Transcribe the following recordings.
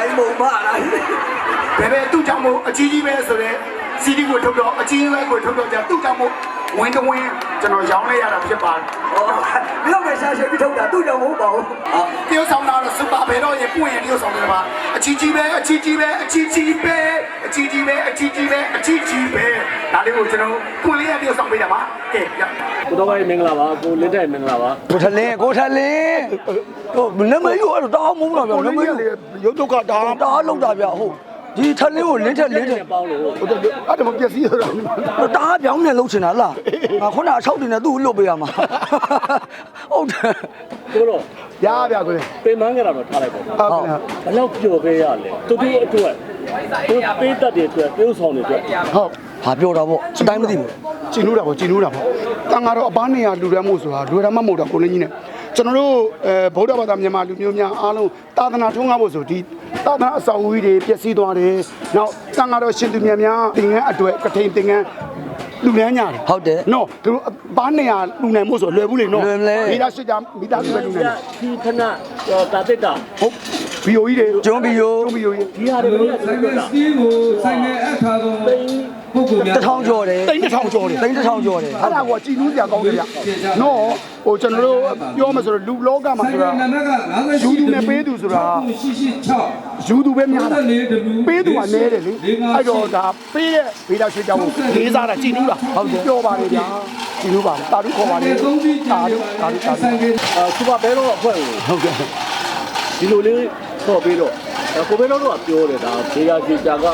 ထိုင်မုံမလားဘယ်ပဲသူ့ကြောင့်မို့အကြီးကြီးပဲဆိုတော့စီဒီကိုထုတ်တော့အကြီးပဲကိုထုတ်တော့じゃသူ့ကြောင့်မို့ဝင်တဝင်းကျွန်တော်ရောင်းလိုက်ရတာဖြစ်ပါတယ်ဟောမြောက်ပဲရှာရှယ်ပြီးထုတ်တာသူ့ကြောင့်မဟုတ်ပါဘူးဟာတရုတ်ဆောင်တာတော့စူပါဘယ်တော့ရင်ပွင့်ရင်တရုတ်ဆောင်တယ်ပါအကြီးကြီးပဲအကြီးကြီးပဲအကြီးကြီးပဲအကြီးကြီးပဲအကြီးကြီးပဲအကြီးကြီးပဲဒါ လေးကိုကျွန်တော်ပွင့်လေးရတရုတ်ဆောင်ပေးတာပါကဲပြကိုတော်ကမင်္ဂလာပါကိုလင်းတဲ့မင်္ဂလာပါကိုထလင်းကိုထလင်းဟိုနမယူအဲ့တော့တောင်းမုန်းတော့ဗျနမယူရုပ်ဒုက္ခဒါတားလောက်တာဗျဟုတ်ဒီထလင်းကိုလင်းထက်လင်းထက်ပေါင်းလို့အဲ့ဒါမပြည့်စည်ရတာတားပြောင်းနေလို့ချင်တာလားငါခုနအဆောက်တင်နေသူ့ကိုလွတ်ပေးရမှာဟုတ်တယ်ကိုတော့ရပါကိုလေပင်မန်းကြတာတော့ထားလိုက်ပါဟုတ်ကဲ့ဘယ်တော့ပျော်ခဲ့ရလဲတူတူအတွက်သူပေးတတ်တဲ့အတွက်ပြုံးဆောင်တဲ့အတွက်ဟုတ် ဟာပြောတာပေါ့အတိုင်းမသိဘူးကျင်းလို့တာပေါ့ကျင်းလို့တာပေါ့တန်ဃာတော်အပန်းနေရလူရမ်းမှုဆိုတာလူရမ်းမမဟုတ်တော့ကိုလင်းကြီးနဲ့ကျွန်တော်တို့အဲဗုဒ္ဓဘာသာမြန်မာလူမျိုးများအားလုံးသာသနာထုံးကားဖို့ဆိုဒီသာသနာအဆောင်အဦးတွေပျက်စီးသွားတယ်နောက်တန်ဃာတော်ရှင်သူမြတ်များသင်္ကန်းအတွက်ကထိန်သင်္ကန်းလူလန်းညာတယ်ဟုတ်တယ်နော်သူတို့အပန်းနေရလူနိုင်မှုဆိုလွယ်ဘူးလေနော်လွယ်မလဲမိသားစုကြမိသားစုပဲလူနိုင်တယ်ခီခဏတာတက်တာဟုတ်ဗီယိုကြီးတွေကျွန်းပြီးရောကျွန်းဗီယိုကြီးဒီဟာတွေဘယ်လိုဆိုင်လုပ်ကတာစီးကိုဆိုင်ကအခါကုန် ပုဂ္ဂိုလ်များတစ်ထောင်ကျော်တယ်တိန်းတစ်ထောင်ကျော်တယ်တိန်းတစ်ထောင်ကျော်တယ်အဲ့ဒါကကြည်နူးကြကောင်းတယ်ဗျနော်ဟိုကျွန်တော်တို့ပြောမှဆိုတော့လူလောကမှာဆိုင်ဆိုကတော့နံပါတ်က58ယူသူနဲ့ပေးသူဆိုတာရှိရှိ6ယူသူပဲများတာ34တလူပေးသူကနဲတယ်လေအဲ့တော့ဒါပေးတဲ့ဘေးသားရွှေကြောင်းကိုလေးစားတာကြည်နူးတာဟုတ်တယ်ပြောပါလေဗျာကြည်နူးပါတာတို့ခေါ်ပါလေသုံးပြီးကြာတာရတို့တာတို့တာဆိုင်ကအာစူပါဘဲတော့အဖွဲ့ကိုဟုတ်ကဲ့ဒီလိုလေးဆော့ပြီးတော့ကိုဘဲတော့ကပြောတယ်ဒါဒေယာစီတာက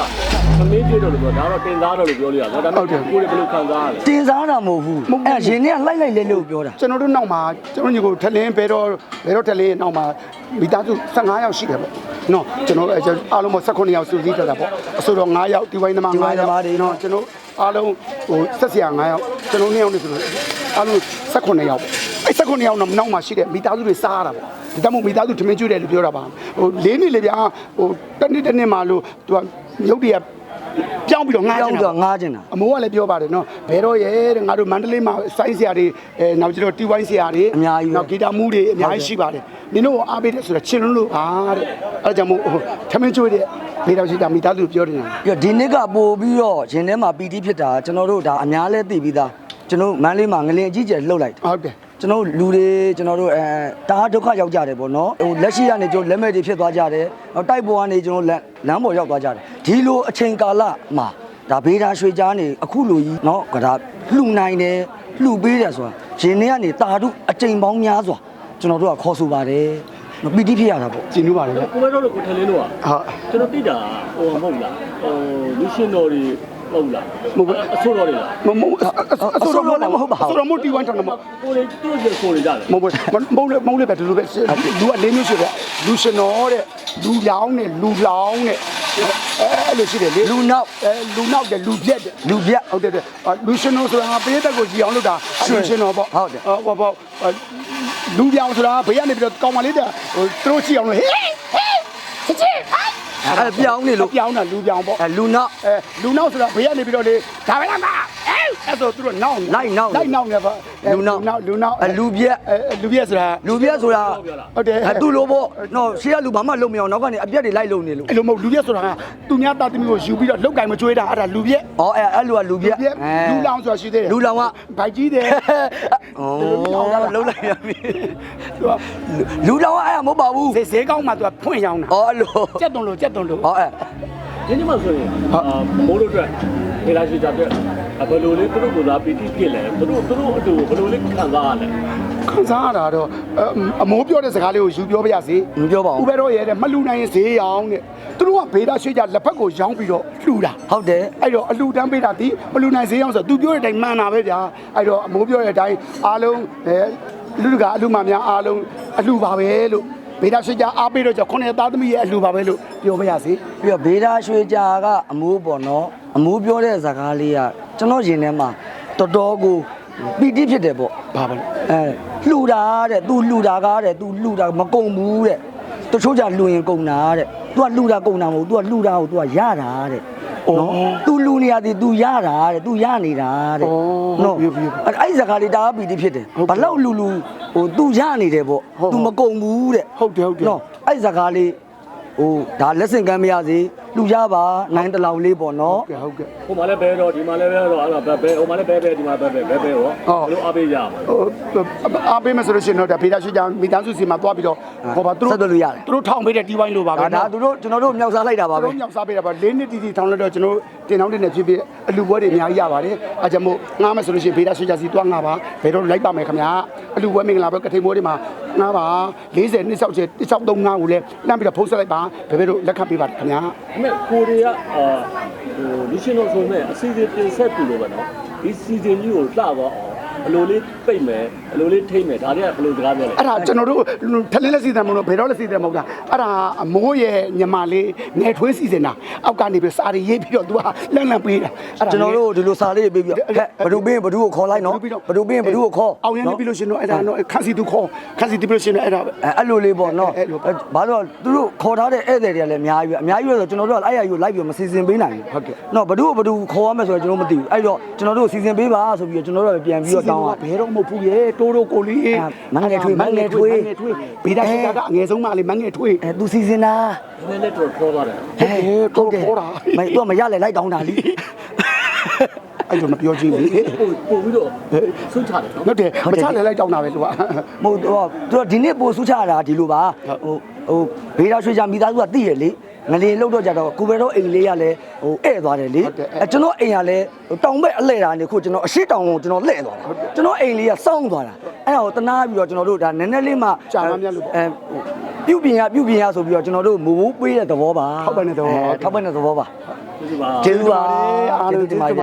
သမင်းပြေတော့လို့ပြောဒါတော့တင်သားတော့လို့ပြောလို့ရတော့ဒါပေမဲ့ကိုယ်ဘယ်လိုခံစားရလဲတင်စားတာမဟုတ်ဘူးအဲ့ရင်ထဲကလိုက်လိုက်လဲလို့ပြောတာကျွန်တော်တို့နောက်မှာကျွန်တော်ညီကိုထလင်းဘယ်တော့ဘယ်တော့ထလင်းနောက်မှာမိသားစု15ယောက်ရှိတယ်ပေါ့နော်ကျွန်တော်အားလုံးပေါ့18ယောက်စုစည်းထားတာပေါ့အဆိုတော့9ယောက်ဒီဝိုင်းသမား9ယောက်နော်ကျွန်တော်အားလုံးဟိုဆက်ဆရာ9ယောက်ကျွန်တော်2ယောက်နေဆိုတော့အားလုံး18ယောက်ပေါ့အဲ့18ယောက်နောက်မှာရှိတဲ့မိသားစုတွေစားရတာပေါ့ဒီတမို့မိသားစုထမင်းကျွေးတယ်လို့ပြောတာပါဟိုလေးနှစ်လေဗျာဟိုတစ်နှစ်တစ်နှစ်မှလို့သူကရုပ်တရက် ပြောင်းပြီးတော့ငားပြောချင်းင်ပြီးတာတော့ငားကျင်တာအမိုးကလည်းပြောပါတယ်နော်ဘယ်တော့ရဲတဲ့ငါတို့မန္တလေးမှာစိုင်းဆရာတွေအဲနောက်ကျတော့တီဝိုင်းဆရာတွေအများကြီးပဲနောက်ဂီတာမူးတွေအများကြီးရှိပါတယ်နင်တို့အားပေးတယ်ဆိုတာချင်လွန်းလို့ပါတဲ့အဲဒါကြောင့်မို့ဟိုထမင်းကျွေးတဲ့မိသားစုတာမိသားစုပြောနေတာပြီးတော့ဒီနှစ်ကပို့ပြီးတော့ရင်ထဲမှာပီတိဖြစ်တာကျွန်တော်တို့ဒါအများလဲသိပြီးသားကျွန်တော်မန်းလေးမှာငလင်အကြီးကျယ်လှုပ်လိုက်တယ်ဟုတ်တယ် ကျွန်တော်တို့လူတွေကျွန်တော်တို့အဲတအားဒုက္ခရောက်ကြတယ်ပေါ့နော်ဟိုလက်ရှိကနေကျွန်တော်လက်မဲ့တွေဖြစ်သွားကြတယ်ဟိုတိုက်ပေါ်ကနေကျွန်တော်လမ်းလမ်းပေါ်ရောက်သွားကြတယ်ဒီလိုအချိန်ကာလမှာဒါဘေးဒါရွှေချားနေအခုလိုကြီးနော်ကဒါလှူနိုင်တယ်လှူပေးတယ်ဆိုတာရင်ထဲကနေတာတို့အချိန်ပေါင်းများစွာကျွန်တော်တို့ကခေါ်ဆိုပါတယ်မပီတိဖြစ်ရတာပေါ့ကျင်းလို့ပါတယ်ကိုမဲတော့လို့ကိုထလင်းလို့อ่ะဟုတ်ကျွန်တော်တိတာဟိုမဟုတ်လားဟိုလူရှင်တော်တွေ ဟုတ်လားအဆိုးတော်တွေလားမမအဆိုတော့လည်းမဟုတ်ပါဘူးဆိုတော့မို့တီဝိုင်းတောင်းတယ်မဟုတ်ကိုတွေသူ့ရဲ့ကိုတွေကြတယ်မဟုတ်မဟုတ်မဟုတ်လည်းပဲဒီလိုပဲလူကလေးမျိုးရှိတယ်လူရှင်တော်တဲ့လူလောင်းနဲ့လူလောင်းနဲ့အဲလိုရှိတယ်လေလူနောက်အဲလူနောက်တဲ့လူပြက်တဲ့လူပြတ်ဟုတ်တယ်တဲ့လူရှင်တော်ဆိုတာပရိသတ်ကိုကြည်အောင်လုပ်တာလူရှင်တော်ပေါ့ဟုတ်တယ်ဟောပေါ့လူပြောင်ဆိုတာဘေးကနေပြီးတော့ကောင်းမလေးတဲ့ဟိုသူတို့ကြည်အောင်လို့ဟေးဟေးချစ်ချစ် အဲပြောင်းနေလို့ပြောင်းတာလူပြောင်ပေါ့အဲလူနောက်အဲလူနောက်ဆိုတာဘေးကနေပြီးတော့လေဒါပဲလားမ အဲအဲ့ဆိုသူတို့နောက်လိုက်နောက်လိုက်နောက်နေပါလူနောက်လူနောက်အဲလူပြက်အဲလူပြက်ဆိုတာလူပြက်ဆိုတာဟုတ်တယ်အဲသူ့လိုပေါ့နော်ရှေ့ကလူဘာမှလုံမအောင်နောက်ကနေအပြက်တွေလိုက်လုံနေလို့အဲ့လိုမဟုတ်လူပြက်ဆိုတာကသူများတာသမီးကိုယူပြီးတော့လောက်ကင်မကျွေးတာအဲ့ဒါလူပြက်ဩအဲအဲ့လူကလူပြက်ပြက်လူလောင်ဆိုတာရှိသေးတယ်လူလောင်ကဗိုက်ကြီးတယ်ဩလုံးလိုက်ရပြီသူကလူလောင်ကအဲ့ဒါမဟုတ်ပါဘူးဈေးဈေးကောင်းမှသူကဖွင့်ရောင်းတာဩအဲ့လိုကြက်တုံလို့ကြက်တုံလို့ဩအဲဒီနေ့မှဆိုရင်အာမိုးလို့အတွက်ဒေလာရှိကြတဲ့ ဘယ်လိုလေးသူတို့ကလာပီတိဖြစ်လဲသူတို့သူတို့အတူဘယ်လိုလေးခံစားရလဲခံစားရတာတော့အမိုးပြောတဲ့စကားလေးကိုယူပြောပါရစေမပြောပါဥဘူးပဲတော့ရဲတဲ့မလူနိုင်ရင်ဈေးရောင်းတဲ့သူတို့ကဘေးသားရွှေ့ကြလက်ဖက်ကိုရောင်းပြီးတော့လှူတာဟုတ်တယ်အဲ့တော့အလှူတန်းပေးတာဒီမလူနိုင်ဈေးရောင်းဆိုသူပြောတဲ့အတိုင်းမှန်တာပဲဗျာအဲ့တော့အမိုးပြောတဲ့အတိုင်းအားလုံးအဲလူတကာအလှူမများအားလုံးအလှူပါပဲလို့ဘေးသားရွှေ့ကြအားပေးတော့ကြောင့်ခုနှစ်သားသမီးရဲ့အလှူပါပဲလို့ပြောပါရစေပြီးတော့ဘေးသားရွှေကြာကအမိုးပေါ့နော်အမိုးပြောတဲ့ဇာကားလေးက ကျွန်တော်ရင်ထဲမှာတော်တော်ကိုပီတိဖြစ်တယ်ပေါ့ ဘာပါလဲ အဲလှူတာတဲ့ तू လှူတာကားတဲ့ तू လှူတာမကုန်ဘူးတဲ့တချို့ကြလှူရင်ကုန်တာတဲ့ तू ကလှူတာကုန်တာမဟုတ် तू ကလှူတာကို तू ကရတာတဲ့နော် तू လှူနေရသည် तू ရတာတဲ့ तू ရနေတာတဲ့နော်အဲ့အဲ့ဇာကားလေးတာပီတိဖြစ်တယ်ဘလောက်လှူလှူဟို तू ရနေတယ်ပေါ့ तू မကုန်ဘူးတဲ့ ဟုတ်တယ်ဟုတ်တယ် နော်အဲ့ဇာကားလေး ဟိုဒါလက်ဆင့်ကမ်းမရစေ လူကြပါနိုင်တလောက်လေးပေါ့နော်ကဲဟုတ်ကဲ့ ဟိုမှာလည်းဘဲတော့ဒီမှာလည်းဘဲတော့အဲ့ဒါဘဲဘဲဟိုမှာလည်းဘဲဘဲဒီမှာဘဲဘဲဘဲဘဲရောဘလို့အပေးရမှာဟိုအားပေးမယ်ဆိုလို့ရှိရင်တော့ဒါဖေးတာရှိကြမိသားစုစီမှာသွားပြီးတော့ဟောပါသူတို့သူတို့ထောင်ပေးတဲ့တီးဝိုင်းလိုပါပဲဒါဒါသူတို့ကျွန်တော်တို့မြောက်စားလိုက်တာပါဘာပဲပဲညောင်စားပေးတာပါ၄နှစ်တီတီထောင်လိုက်တော့ကျွန်တော်တင်တောင်းတင်နေဖြစ်ဖြစ်အလူပွဲတွေအများကြီးရပါတယ်အဲကြောင့်မို့ငားမယ်ဆိုလို့ရှိရင်ဖေးတာရှိကြစီတွားငါပါဘယ်တော့လိုက်ပါမယ်ခင်ဗျာအလူပွဲမင်္ဂလာပွဲကထိန်မိုးတွေမှာငါပါ40နှစ်ဆောက်ချေ1635ကိုလည်းလမ်းပြီးတော့ဖုန်းဆက်လိုက်ပါဘယ်ဘယ်တို့လက်ခံပေးပါခင်ဗျာ အမေကိုရီးယားအာဟိုလူရှင်တို့ဆိုမဲ့အစီအစဉ်တင်ဆက်ပြီလို့ပဲနော်ဒီစီစဉ်ကြီးကိုလှသွားအောင် အလိုလေးပိတ်မယ်အလိုလေးထိမ့်မယ်ဒါတွေကဘယ်လိုစကားပြောလဲအဲ့ဒါကျွန်တော်တို့ထလင်းလက်စီတယ်မလို့ဘယ်တော့လက်စီတယ်မဟုတ်လားအဲ့ဒါအမိုးရဲ့ညမလေးနယ်ထွေးစီစဉ်တာအောက်ကနေပြီးစာရီရေးပြီးတော့ तू ကလန့်လန့်ပေးတာအဲ့ဒါကျွန်တော်တို့ဒီလိုစာလေးပေးပြီးတော့ဟဲ့ဘဒူပင်းဘဒူကိုခေါ်လိုက်နော်ဘဒူပင်းဘဒူကိုခေါ်အောင်ရနေပြီလို့ရှင်တော့အဲ့ဒါတော့ခန်းစီသူခေါ်ခန်းစီတီပြီးလို့ရှင်တော့အဲ့ဒါအဲအဲ့လိုလေးပေါ့နော်အဲ့လိုဘာလို့သူတို့ခေါ်ထားတဲ့ဧည့်သည်တွေကလည်းအများကြီးပဲအများကြီးပဲဆိုကျွန်တော်တို့ကအဲ့အရာကြီးကိုလိုက်ပြီးမစီစဉ်ပေးနိုင်ဘူးဟုတ်ကဲ့နော်ဘဒူဘဒူခေါ်ရမယ်ဆိုတော့ကျွန်တော်မသိဘူးအဲ့တော့ကျွန်တော်တို့စီစဉ်ပေးပါဆိုပြီးတော့ကျွန်တော်တို့ကပြန်ပြီးတော့တောင်းတာတာဘယ်တော့မဟုတ်ဘူးရဲ့တိုးတိုးကိုလေးအဲ့မငယ်ထွေးမငယ်ထွေးမငယ်ထွေးဘေးသားရှိတာကအငယ်ဆုံးမလေးမငယ်ထွေးအဲသူစီစဉ်တာနည်းနည်းတော့ခေါ်သွားတယ်ဟဲ့ဟုတ်တယ်မသူကမရလဲလိုက်တောင်းတာလीအဲ့လိုမပြောချင်းလေပို့ပို့ပြီးတော့ဆွချတယ်နော်ဟုတ်တယ်မချလဲလိုက်တောင်းတာပဲသူကမဟုတ်တော့သူတို့ဒီနေ့ပို့ဆူချတာဒီလိုပါဟိုဟိုဘေးတော်ရွှေချမိသားစုကသိရလေ ငလေလောက်တော့ကြတော့ကိုပဲတော့အိမ်လေးကလည်းဟိုဧည့်သွားတယ်လေအဲကျွန်တော်အိမ်ကလည်းတောင်ဘက်အလဲတာနေခုကျွန်တော်အရှိတောင်ကိုကျွန်တော်လှည့်သွားတာကျွန်တော်အိမ်လေးကစောင်းသွားတာအဲ့ဒါကိုတနာပြီးတော့ကျွန်တော်တို့ဒါနည်းနည်းလေးမှအဲပြုတ်ပြင်ရပြုတ်ပြင်ရဆိုပြီးတော့ကျွန်တော်တို့မူဘူးပေးတဲ့သဘောပါထောက်ပံ့တဲ့သဘောပါဒီပါကျေးဇူးပါအားလုံးကျေးဇူးပါ